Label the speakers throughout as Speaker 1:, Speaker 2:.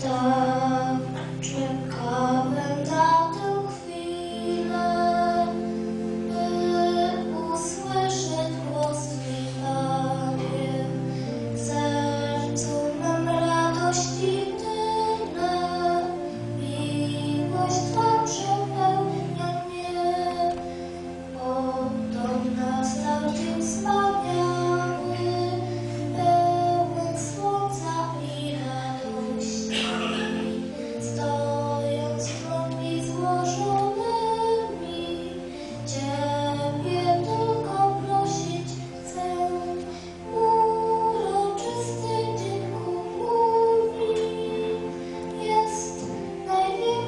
Speaker 1: Dark.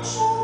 Speaker 1: Sure.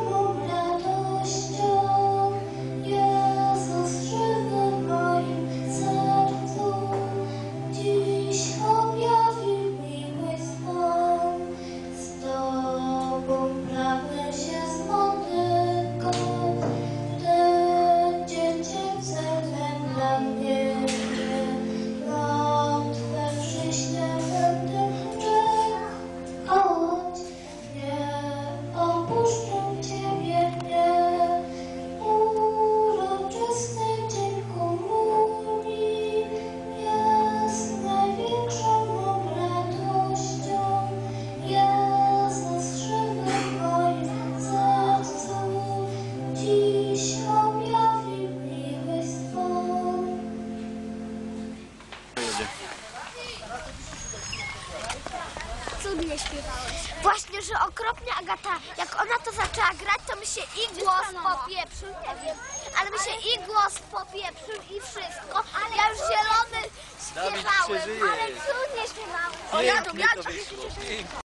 Speaker 2: Cudnie śpiewałeś. Właśnie, że okropnie Agata, jak ona to zaczęła grać, to mi się i głos popieprzył, nie wiem, ale mi się i głos popieprzył i wszystko. Ja już zielony
Speaker 3: Dawid,
Speaker 2: śpiewałem, ale cudnie śpiewałem.
Speaker 3: Pięknie to wyszło. Pięknie.